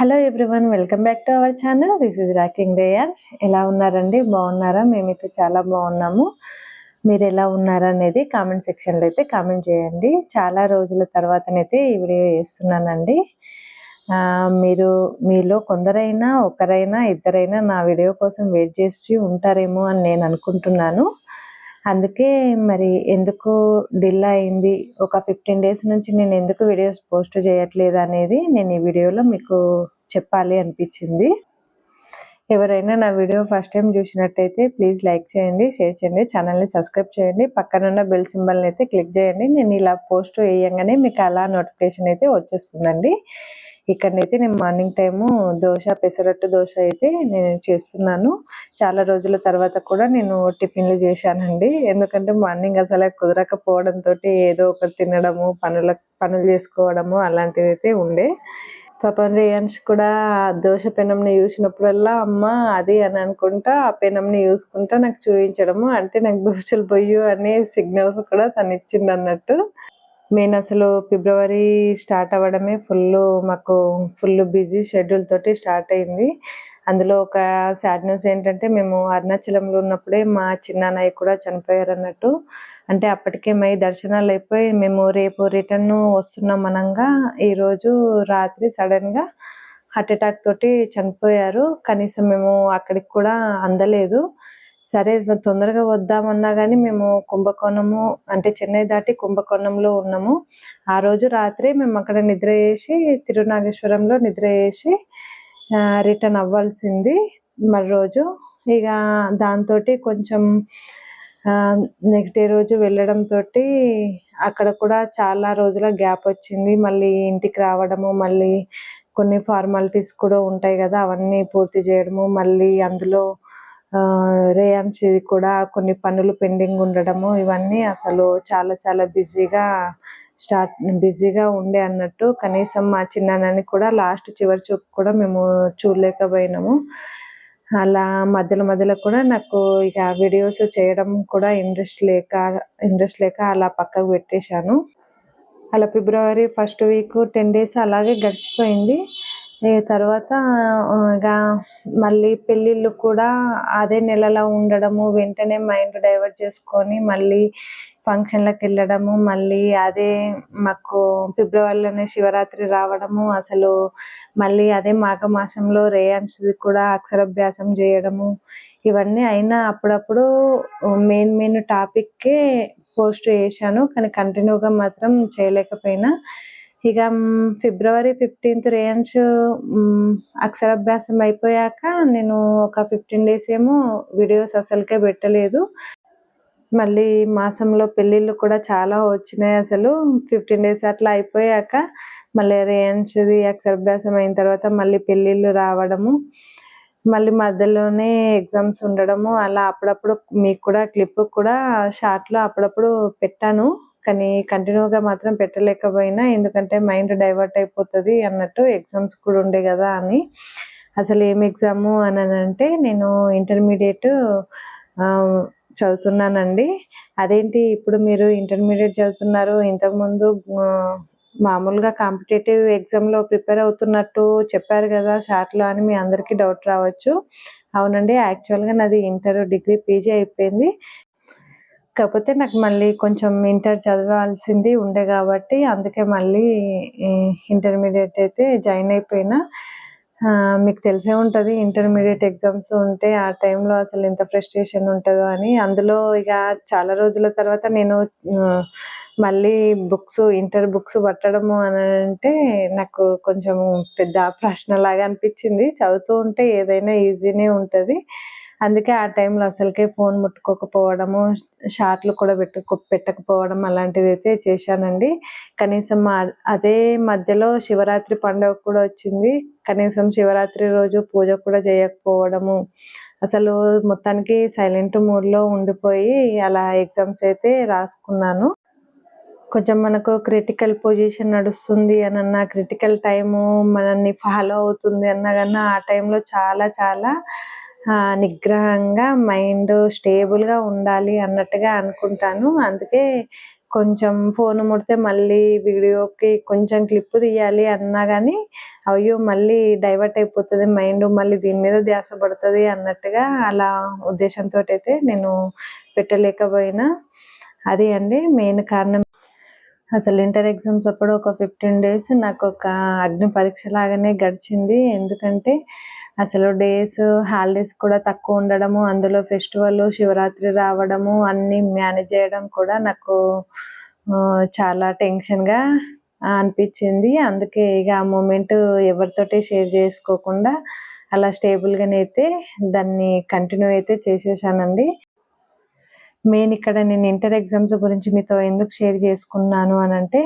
Hello everyone welcome back to our channel this is rocking dear ఎలా ఉన్నారండి? బాగున్నారా? మేమైతే చాలా బాగున్నాము. మీరు ఎలా ఉన్నారా అనేది కామెంట్ సెక్షన్లో అయితే కామెంట్ చేయండి. చాలా రోజుల తర్వాతనైతే ఈ వీడియో చేస్తున్నానండి. మీరు మీలో కొందరైనా ఒకరైనా ఇద్దరైనా నా వీడియో కోసం వెయిట్ చేసి ఉంటారేమో అని నేను అనుకుంటున్నాను. అందుకే మరి ఎందుకు డిల్ అయింది? ఒక ఫిఫ్టీన్ డేస్ నుంచి నేను ఎందుకు వీడియోస్ పోస్ట్ చేయట్లేదు అనేది నేను ఈ వీడియోలో మీకు చెప్పాలి అనిపించింది. ఎవరైనా నా వీడియో ఫస్ట్ టైం చూసినట్టయితే ప్లీజ్ లైక్ చేయండి షేర్ చేయండి ఛానల్ని సబ్స్క్రైబ్ చేయండి. పక్కనున్న బెల్ సింబల్ని అయితే క్లిక్ చేయండి. నేను ఇలా పోస్ట్ వేయంగానే మీకు అలా నోటిఫికేషన్ అయితే వచ్చేస్తుందండి. ఇక్కడనైతే నేను మార్నింగ్ టైము దోశ పెసరట్టు దోశ అయితే నేను చేస్తున్నాను. చాలా రోజుల తర్వాత కూడా నేను టిఫిన్లు చేశానండి. ఎందుకంటే మార్నింగ్ అసలు కుదరకపోవడంతో ఏదో ఒకటి తినడము పనుల పనులు చేసుకోవడము అలాంటివి అయితే ఉండే. పాపం రేయన్స్ కూడా ఆ దోశ పెనంని చూసినప్పుడల్లా అమ్మ అది అని అనుకుంటా ఆ పెనంని చూసుకుంటా నాకు చూపించడము అంటే నాకు దోశలు పొయ్యు అనే సిగ్నల్స్ కూడా తను ఇచ్చిండు అన్నట్టు మెయిన్ అసలు ఫిబ్రవరి స్టార్ట్ అవ్వడమే ఫుల్ మాకు ఫుల్ బిజీ షెడ్యూల్ తోటి స్టార్ట్ అయింది. అందులో ఒక సాడ్ న్యూస్ ఏంటంటే మేము అరుణాచలంలో ఉన్నప్పుడే మా చిన్నాన్నయ్య కూడా చనిపోయారు అన్నట్టు అంటే అప్పటికే మై దర్శనాలు అయిపోయి మేము రేపు రిటర్న్ వస్తున్నాం అనంగా ఈరోజు రాత్రి సడన్గా హార్ట్ అటాక్ తోటి చనిపోయారు. కనీసం మేము అక్కడికి కూడా అందలేదు. సరే తొందరగా వద్దామన్నా కానీ మేము కుంభకోణము అంటే చెన్నై దాటి కుంభకోణంలో ఉన్నాము. ఆ రోజు రాత్రి మేము అక్కడ నిద్ర చేసి తిరునాగేశ్వరంలో నిద్ర చేసి రిటర్న్ అవ్వాల్సింది. మరి రోజు ఇక దాంతో కొంచెం నెక్స్ట్ డే రోజు వెళ్ళడంతో అక్కడ కూడా చాలా రోజుల గ్యాప్ వచ్చింది. మళ్ళీ ఇంటికి రావడము మళ్ళీ కొన్ని ఫార్మాలిటీస్ కూడా ఉంటాయి కదా అవన్నీ పూర్తి చేయడము మళ్ళీ అందులో రేయాన్స్ కూడా కొన్ని పనులు పెండింగ్ ఉండడము ఇవన్నీ అసలు చాలా చాలా బిజీగా స్టార్ట్ బిజీగా ఉండే అన్నట్టు కనీసం మా చిన్నాన్నని కూడా లాస్ట్ చివరి చూపు కూడా మేము చూడలేకపోయినాము. అలా మధ్యలో మధ్యలో కూడా నాకు ఇక వీడియోస్ చేయడం కూడా ఇంట్రెస్ట్ లేక ఇంట్రెస్ట్ లేక అలా పక్కకు పెట్టేశాను. అలా February first week ten days అలాగే గడిచిపోయింది. తర్వాత ఇక మళ్ళీ పెళ్ళిళ్ళు కూడా అదే నెలలో ఉండడము వెంటనే మైండ్ డైవర్ట్ చేసుకొని మళ్ళీ ఫంక్షన్లకు వెళ్ళడము మళ్ళీ అదే మాకు ఫిబ్రవరిలోనే శివరాత్రి రావడము అసలు మళ్ళీ అదే మాఘమాసంలో రేయాన్స్ది కూడా అక్షరాభ్యాసం చేయడము ఇవన్నీ అయినా అప్పుడప్పుడు మెయిన్ మెయిన్ టాపిక్కే పోస్ట్ చేశాను కానీ కంటిన్యూగా మాత్రం చేయలేకపోయినా ఇక ఫిబ్రవరి ఫిఫ్టీన్త్ రేంజ్ అక్షరాభ్యాసం అయిపోయాక నేను ఒక ఫిఫ్టీన్ డేస్ ఏమో వీడియోస్ అసలుకే పెట్టలేదు. మళ్ళీ మాసంలో పెళ్ళిళ్ళు కూడా చాలా వచ్చినాయి అసలు. ఫిఫ్టీన్ డేస్ అట్లా అయిపోయాక మళ్ళీ రేయన్స్ది అక్షరాభ్యాసం అయిన తర్వాత మళ్ళీ పెళ్ళిళ్ళు రావడము మళ్ళీ మధ్యలోనే ఎగ్జామ్స్ ఉండడము అలా అప్పుడప్పుడు మీకు కూడా క్లిప్ కూడా షార్ట్లో అప్పుడప్పుడు పెట్టాను. కానీ కంటిన్యూగా మాత్రం పెట్టలేకపోయినా ఎందుకంటే మైండ్ డైవర్ట్ అయిపోతుంది అన్నట్టు ఎగ్జామ్స్ కూడా ఉండే కదా అని. అసలు ఏం ఎగ్జాము అని అంటే నేను ఇంటర్మీడియట్ చదువుతున్నానండి. అదేంటి ఇప్పుడు మీరు ఇంటర్మీడియట్ చదువుతున్నారు ఇంతకుముందు మామూలుగా కాంపిటేటివ్ ఎగ్జామ్లో ప్రిపేర్ అవుతున్నట్టు చెప్పారు కదా షార్ట్లో అని మీ అందరికీ డౌట్ రావచ్చు. అవునండి యాక్చువల్గా నాది ఇంటర్ డిగ్రీ పీజీ అయిపోయింది. కాకపోతే నాకు మళ్ళీ కొంచెం ఇంటర్ చదవాల్సింది ఉండే కాబట్టి అందుకే మళ్ళీ ఇంటర్మీడియట్ అయితే జాయిన్ అయిపోయినా. మీకు తెలిసే ఉంటుంది ఇంటర్మీడియట్ ఎగ్జామ్స్ ఉంటే ఆ టైంలో అసలు ఎంత ఫ్రస్ట్రేషన్ ఉంటుందో అని. అందులో ఇక చాలా రోజుల తర్వాత నేను మళ్ళీ బుక్స్ ఇంటర్ బుక్స్ పట్టడము అని అంటే నాకు కొంచెం పెద్ద ప్రశ్న లాగా అనిపించింది. చదువుతూ ఉంటే ఏదైనా ఈజీనే ఉంటుంది. అందుకే ఆ టైంలో అసలుకే ఫోన్ ముట్టుకోకపోవడము షార్ట్లు కూడా పెట్టుకో పెట్టకపోవడం అలాంటిది అయితే చేశానండి. కనీసం అదే మధ్యలో శివరాత్రి పండుగ కూడా వచ్చింది. కనీసం శివరాత్రి రోజు పూజ కూడా చేయకపోవడము. అసలు మొత్తానికి సైలెంట్ మూడ్లో ఉండిపోయి అలా ఎగ్జామ్స్ అయితే రాసుకున్నాను. కొంచెం మనకు క్రిటికల్ పొజిషన్ నడుస్తుంది అని అన్న క్రిటికల్ టైము మనల్ని ఫాలో అవుతుంది అన్న కన్నా ఆ టైంలో చాలా చాలా నిగ్రహంగా మైండ్ స్టేబుల్గా ఉండాలి అన్నట్టుగా అనుకుంటాను. అందుకే కొంచెం ఫోన్ ముడితే మళ్ళీ వీడియోకి కొంచెం క్లిప్ తీయాలి అన్నా కానీ అయ్యో మళ్ళీ డైవర్ట్ అయిపోతుంది మైండ్ మళ్ళీ దీని మీద ధ్యాస పడుతుంది అన్నట్టుగా అలా ఉద్దేశంతో అయితే నేను పెట్టలేకపోయినా. అది అండి మెయిన్ కారణం. అసలు ఇంటర్ ఎగ్జామ్స్ అప్పుడు ఒక ఫిఫ్టీన్ డేస్ నాకు ఒక అగ్ని పరీక్ష లాగానే గడిచింది. ఎందుకంటే అసలు డేస్ హాలిడేస్ కూడా తక్కువ ఉండడము అందులో ఫెస్టివల్ శివరాత్రి రావడము అన్నీ మేనేజ్ చేయడం కూడా నాకు చాలా టెన్షన్గా అనిపించింది. అందుకే ఇక ఆ మూమెంట్ ఎవరితోటి షేర్ చేసుకోకుండా అలా స్టేబుల్గానైతే దాన్ని కంటిన్యూ అయితే చేసేసానండి. మెయిన్ ఇక్కడ నేను ఇంటర్ ఎగ్జామ్స్ గురించి మీతో ఎందుకు షేర్ చేసుకున్నాను అని అంటే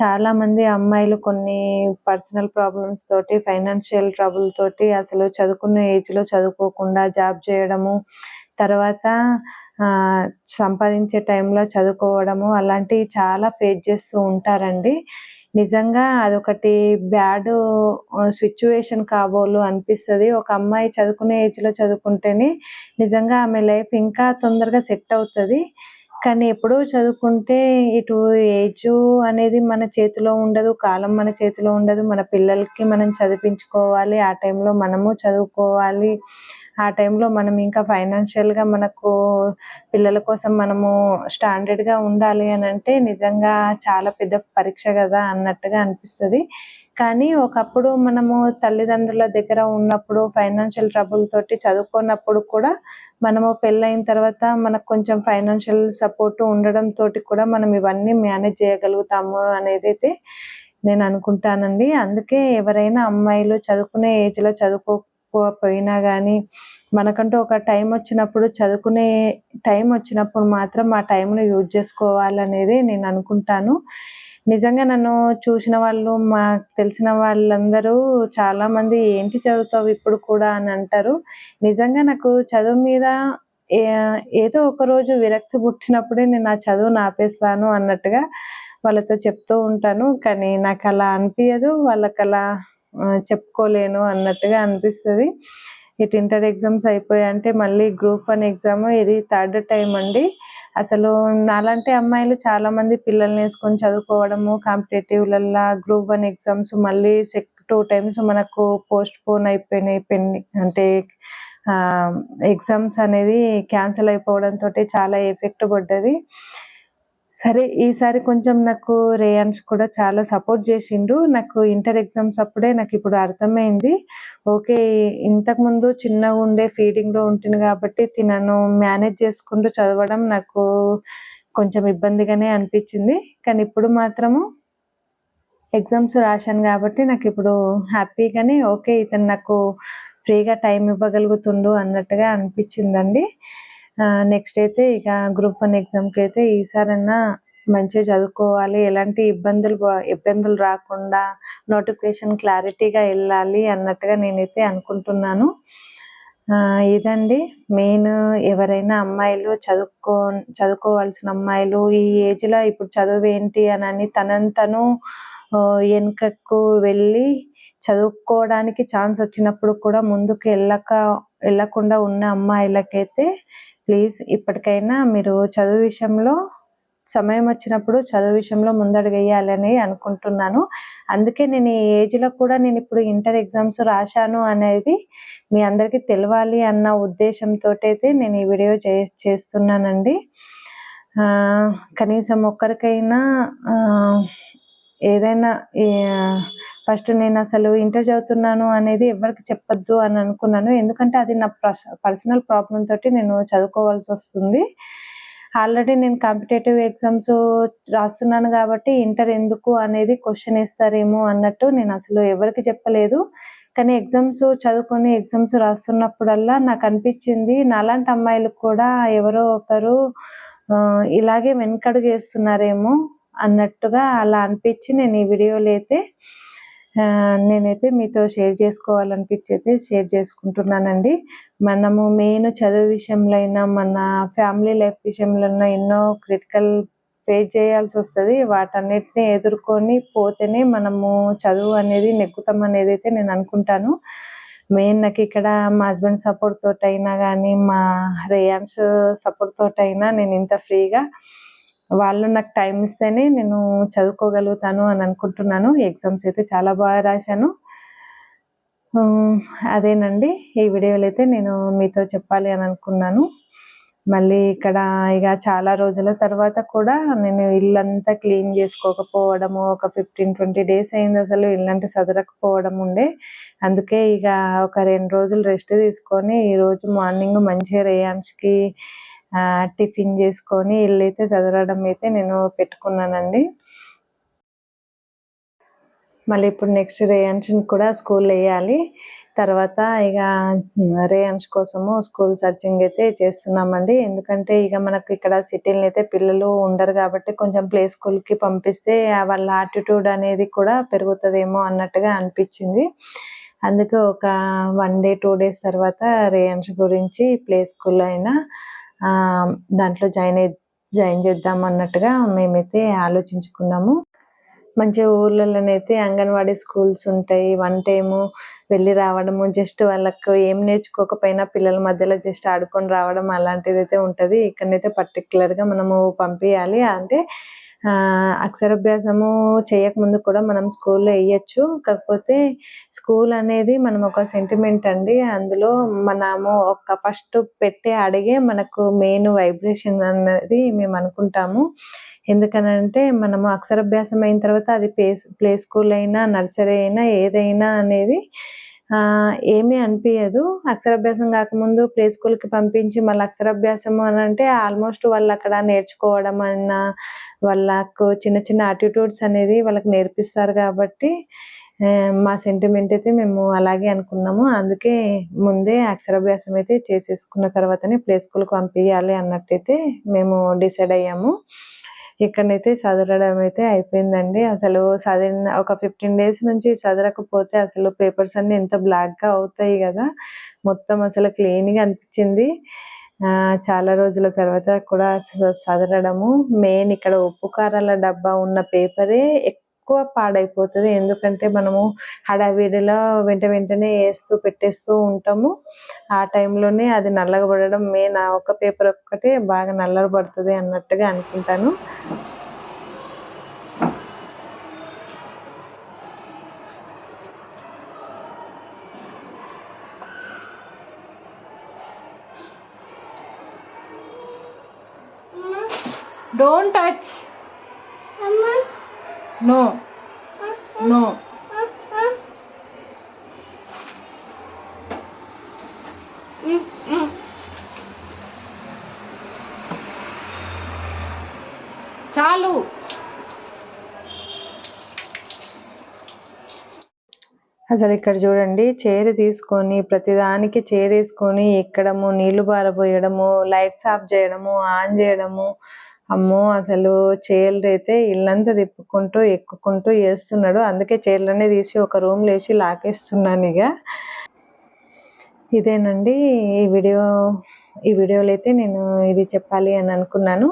చాలామంది అమ్మాయిలు కొన్ని పర్సనల్ ప్రాబ్లమ్స్ తోటి ఫైనాన్షియల్ ట్రబుల్ తోటి అసలు చదువుకున్న ఏజ్లో చదువుకోకుండా జాబ్ చేయడము తర్వాత సంపాదించే టైంలో చదువుకోవడము అలాంటివి చాలా ఫేస్ చేస్తూ ఉంటారండి. నిజంగా అదొకటి బ్యాడ్ సిచ్యువేషన్ కాబోలు అనిపిస్తుంది. ఒక అమ్మాయి చదువుకునే ఏజ్లో చదువుకుంటేనే నిజంగా ఆమె లైఫ్ ఇంకా తొందరగా సెట్ అవుతుంది. కానీ ఎప్పుడో చదువుకుంటే ఇటు ఏజ్ అనేది మన చేతిలో ఉండదు కాలం మన చేతిలో ఉండదు. మన పిల్లలకి మనం చదివించుకోవాలి ఆ టైంలో మనము చదువుకోవాలి. ఆ టైంలో మనం ఇంకా ఫైనాన్షియల్గా మనకు పిల్లల కోసం మనము స్టాండర్డ్గా ఉండాలి అని అంటే నిజంగా చాలా పెద్ద పరీక్ష కదా అన్నట్టుగా అనిపిస్తుంది. కానీ ఒకప్పుడు మనము తల్లిదండ్రుల దగ్గర ఉన్నప్పుడు ఫైనాన్షియల్ ట్రబుల్ తోటి చదువుకున్నప్పుడు కూడా మనము పెళ్ళైన తర్వాత మనకు కొంచెం ఫైనాన్షియల్ సపోర్ట్ ఉండడం తోటి కూడా మనం ఇవన్నీ మేనేజ్ చేయగలుగుతాము అనేది అయితే నేను అనుకుంటానండి. అందుకే ఎవరైనా అమ్మాయిలు చదువుకునే ఏజ్లో చదువుకోకపోయినా కానీ మనకంటూ ఒక టైం వచ్చినప్పుడు చదువుకునే టైం వచ్చినప్పుడు మాత్రం ఆ టైంను యూజ్ చేసుకోవాలనేది నేను అనుకుంటాను. నిజంగా నన్ను చూసిన వాళ్ళు మాకు తెలిసిన వాళ్ళందరూ చాలామంది ఏంటి చదువుతావు ఇప్పుడు కూడా అని అంటారు. నిజంగా నాకు చదువు మీద ఏదో ఒక రోజు విరక్తి పుట్టినప్పుడే నేను ఆ చదువు ఆపేస్తాను అన్నట్టుగా వాళ్ళతో చెప్తూ ఉంటాను. కానీ నాకు అలా అనిపించదు వాళ్ళకి అలా చెప్పుకోలేను అన్నట్టుగా అనిపిస్తుంది. ఇటు ఇంటర్ ఎగ్జామ్స్ అయిపోయాయి అంటే మళ్ళీ గ్రూప్ వన్ ఎగ్జామ్. ఇది థర్డ్ టైం అండి. అసలు నాలాంటి అమ్మాయిలు చాలా మంది పిల్లల్ని వేసుకొని చదువుకోవడము కాంపిటేటివ్లల్లా గ్రూప్ వన్ ఎగ్జామ్స్ మళ్ళీ సెక్ టూ టైమ్స్ మనకు పోస్ట్ పోన్ అయిపోయినాయి పెండి అంటే ఎగ్జామ్స్ అనేది క్యాన్సిల్ అయిపోవడంతో చాలా ఎఫెక్ట్ పడ్డది. సరే ఈసారి కొంచెం నాకు రేయాన్స్ కూడా చాలా సపోర్ట్ చేసిండు. నాకు ఇంటర్ ఎగ్జామ్స్ అప్పుడే నాకు ఇప్పుడు అర్థమైంది. ఓకే ఇంతకుముందు చిన్నగా ఉండే ఫీడింగ్లో ఉంటుంది కాబట్టి తినను మేనేజ్ చేసుకుంటూ చదవడం నాకు కొంచెం ఇబ్బందిగానే అనిపించింది. కానీ ఇప్పుడు మాత్రము ఎగ్జామ్స్ రాశాను కాబట్టి నాకు ఇప్పుడు హ్యాపీగానే ఓకే ఇతను నాకు ఫ్రీగా టైం ఇవ్వగలుగుతుండు అన్నట్టుగా అనిపించిందండి. నెక్స్ట్ అయితే ఇక గ్రూప్ వన్ ఎగ్జామ్కి అయితే ఈసారన్నా మంచిగా చదువుకోవాలి. ఎలాంటి ఇబ్బందులు ఇబ్బందులు రాకుండా నోటిఫికేషన్ క్లారిటీగా వెళ్ళాలి అన్నట్టుగా నేనైతే అనుకుంటున్నాను. ఇదండి. మెయిన్ ఎవరైనా అమ్మాయిలు చదువుకో చదువుకోవాల్సిన అమ్మాయిలు ఈ ఏజ్లో ఇప్పుడు చదువు ఏంటి అని తనంతను తను వెనుకకు వెళ్ళి చదువుకోవడానికి ఛాన్స్ వచ్చినప్పుడు కూడా ముందుకు వెళ్ళక వెళ్ళకుండా ఉన్న అమ్మాయిలకైతే ప్లీజ్ ఇప్పటికైనా మీరు చదువు విషయంలో సమయం వచ్చినప్పుడు చదువు విషయంలో ముందడుగేయాలని అనుకుంటున్నాను. అందుకే నేను ఈ ఏజ్లో కూడా నేను ఇప్పుడు ఇంటర్ ఎగ్జామ్స్ రాశాను అనేది మీ అందరికీ తెలవాలి అన్న ఉద్దేశంతో అయితే నేను ఈ వీడియో చే చేస్తున్నానండి. కనీసం ఒక్కరికైనా ఏదైనా ఫస్ట్ నేను అసలు ఇంటర్ చదువుతున్నాను అనేది ఎవరికి చెప్పొద్దు అని అనుకున్నాను. ఎందుకంటే అది నా పర్సనల్ ప్రాబ్లం తోటి నేను చదువుకోవాల్సి వస్తుంది. ఆల్రెడీ నేను కాంపిటేటివ్ ఎగ్జామ్స్ రాస్తున్నాను కాబట్టి ఇంటర్ ఎందుకు అనేది క్వశ్చన్ ఇస్తారేమో అన్నట్టు నేను అసలు ఎవరికి చెప్పలేదు. కానీ ఎగ్జామ్స్ చదువుకొని ఎగ్జామ్స్ రాస్తున్నప్పుడల్లా నాకు అనిపించింది నాలాంటి అమ్మాయిలు కూడా ఎవరో ఒకరు ఇలాగే వెనకడుగు వేస్తున్నారేమో అన్నట్టుగా అలా అనిపించి నేను ఈ వీడియోలో అయితే నేనైతే మీతో షేర్ చేసుకోవాలనిపించి షేర్ చేసుకుంటున్నానండి. మనము మెయిన్ చదువు విషయంలో అయినా మన ఫ్యామిలీ లైఫ్ విషయంలో ఎన్నో క్రిటికల్ ఫేస్ చేయాల్సి వస్తుంది. వాటన్నిటిని ఎదుర్కొని పోతేనే మనము చదువు అనేది నెక్కుతాం అనేది అయితే నేను అనుకుంటాను. మెయిన్ నాకు ఇక్కడ మా హస్బెండ్ సపోర్ట్ తోటైనా అయినా కానీ మా రేయాన్స్ సపోర్ట్ తోటైనా అయినా నేను ఇంత ఫ్రీగా వాళ్ళు నాకు టైం ఇస్తేనే నేను చదువుకోగలుగుతాను అని అనుకుంటున్నాను. ఎగ్జామ్స్ అయితే చాలా బాగా రాశాను. అదేనండి. ఈ వీడియోలో అయితే నేను మీతో చెప్పాలి అని అనుకున్నాను. మళ్ళీ ఇక్కడ ఇక చాలా రోజుల తర్వాత కూడా నేను ఇల్లంతా క్లీన్ చేసుకోకపోవడము ఒక ఫిఫ్టీన్ ట్వంటీ డేస్ అయింది అసలు ఇల్లంటే సదరకపోవడం ఉండే. అందుకే ఇక ఒక రెండు రోజులు రెస్ట్ తీసుకొని ఈరోజు మార్నింగ్ మంచిగా రేయాన్స్కి టిఫిన్ చేసుకొని ఇల్లు అయితే చదవడం అయితే నేను పెట్టుకున్నానండి. మళ్ళీ ఇప్పుడు నెక్స్ట్ రేయాన్షన్ కూడా స్కూల్ వేయాలి. తర్వాత ఇక రేయాన్స్ కోసము స్కూల్ సర్చింగ్ అయితే చేస్తున్నామండి. ఎందుకంటే ఇక మనకు ఇక్కడ సిటీలో అయితే పిల్లలు ఉండరు కాబట్టి కొంచెం ప్లే స్కూల్కి పంపిస్తే వాళ్ళ ఆటిట్యూడ్ అనేది కూడా పెరుగుతుందేమో అన్నట్టుగా అనిపించింది. అందుకే ఒక వన్ డే టూ డేస్ తర్వాత రేయాన్స్ గురించి ప్లే స్కూల్ అయినా దాంట్లో జాయిన్ జాయిన్ చేద్దాం అన్నట్టుగా మేమైతే ఆలోచించుకున్నాము. మంచి ఊర్లలోనైతే అంగన్వాడీ స్కూల్స్ ఉంటాయి. వన్ టైము వెళ్ళి రావడము జస్ట్ వాళ్ళకు ఏం నేర్చుకోకపోయినా పిల్లల మధ్యలో జస్ట్ ఆడుకొని రావడం అలాంటిది అయితే ఉంటుంది. ఇక్కడనైతే పర్టికులర్గా మనము పంపించాలి అంటే అక్షరాభ్యాసము చేయకముందు కూడా మనం స్కూల్లో వేయచ్చు. కాకపోతే స్కూల్ అనేది మనం ఒక సెంటిమెంట్ అండి. అందులో మనము ఒక ఫస్ట్ పెట్టి అడిగే మనకు మెయిన్ వైబ్రేషన్ అన్నది మేము అనుకుంటాము. ఎందుకనంటే మనము అక్షరాభ్యాసం అయిన తర్వాత అది ప్లే ప్లే స్కూల్ అయినా నర్సరీ అయినా ఏదైనా అనేది ఏమీ అనిపించదు అక్షరాభ్యాసం కాకముందు ప్లే స్కూల్కి పంపించి మళ్ళీ అక్షరాభ్యాసం అని అంటే ఆల్మోస్ట్ వాళ్ళు అక్కడ నేర్చుకోవడం అన్న వాళ్ళకు చిన్న చిన్న యాటిట్యూడ్స్ అనేది వాళ్ళకి నేర్పిస్తారు కాబట్టి మా సెంటిమెంట్ అయితే మేము అలాగే అనుకున్నాము. అందుకే ముందే అక్షరాభ్యాసం అయితే చేసేసుకున్న తర్వాతనే ప్లే స్కూల్కి పంపించాలి అన్నట్టయితే మేము డిసైడ్ అయ్యాము. ఇక్కడనైతే చదరడం అయితే అయిపోయిందండి. అసలు చదివిన ఒక ఫిఫ్టీన్ డేస్ నుంచి చదరకపోతే అసలు పేపర్స్ అన్ని ఎంత బ్లాక్గా అవుతాయి కదా. మొత్తం అసలు క్లీన్గా అనిపించింది. ఆ, చాలా రోజుల తర్వాత కూడా చదరడము మెయిన్ ఇక్కడ ఉప్పు కారాల డబ్బా ఉన్న పేపరే ఎక్కువ పాడైపోతుంది. ఎందుకంటే మనము హడావిడిలో వెంట వెంటనే వేస్తూ పెట్టేస్తూ ఉంటాము. ఆ టైంలోనే అది నల్లగబడడం మెయిన్ ఆ ఒక్క పేపర్ ఒక్కటే బాగా నల్లబడుతుంది అన్నట్టుగా అనుకుంటాను. Don't touch no. నో. చాలు. అసలు ఇక్కడ చూడండి చైర్ తీసుకొని ప్రతిదానికి చైర్ వేసుకొని ఎక్కడము నీళ్ళు పారబోయడము లైట్స్ ఆఫ్ చేయడము ఆన్ చేయడము అమ్మో అసలు చైర్లు అయితే ఇల్లంతా తిప్పుకుంటూ ఎక్కుకుంటూ వేస్తున్నాడు అందుకే చైర్లనే తీసి ఒక రూమ్ వేసి లాకేస్తున్నాను ఇక. ఇదేనండి ఈ వీడియో. ఈ వీడియోలో అయితే నేను ఇది చెప్పాలి అని అనుకున్నాను.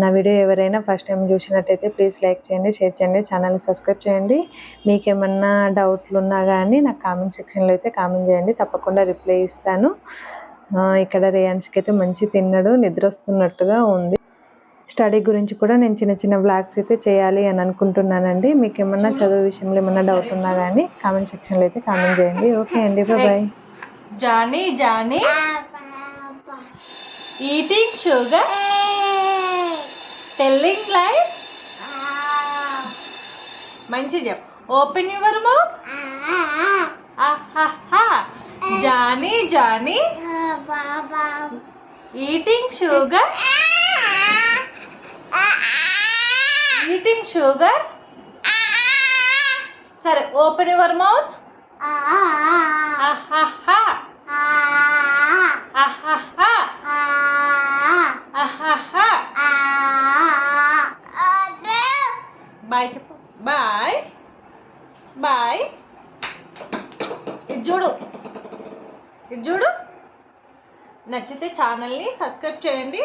నా వీడియో ఎవరైనా ఫస్ట్ టైం చూసినట్టయితే ప్లీజ్ లైక్ చేయండి షేర్ చేయండి ఛానల్ని సబ్స్క్రైబ్ చేయండి. మీకు ఏమన్నా డౌట్లు ఉన్నా కానీ నాకు కామెంట్ సెక్షన్లో అయితే కామెంట్ చేయండి. తప్పకుండా రిప్లై ఇస్తాను. ఇక్కడ రేయాన్స్కి అయితే మంచి తిన్నాడు నిద్ర వస్తున్నట్టుగా ఉంది. స్టడీ గురించి కూడా నేను చిన్న చిన్న బ్లాగ్స్ అయితే చేయాలి అని అనుకుంటున్నానండి. మీకు ఏమన్నా చదువు విషయంలో ఏమన్నా డౌట్ ఉన్నా కానీ కామెంట్ సెక్షన్లో అయితే కామెంట్ చేయండి. ఓకే అండి bye Johnny Johnny. Eating sugar telling life మంచి చెప్ open your mouth Johnny Johnny. Eating sugar eating sugar సరే ఓపెన్ యువర్ మౌత్ బాయ్ చెప్పు బాయ్ బాయ్ ఇది చూడు. ఇది చూడు. నచ్చితే ఛానల్ని సబ్స్క్రైబ్ చేయండి.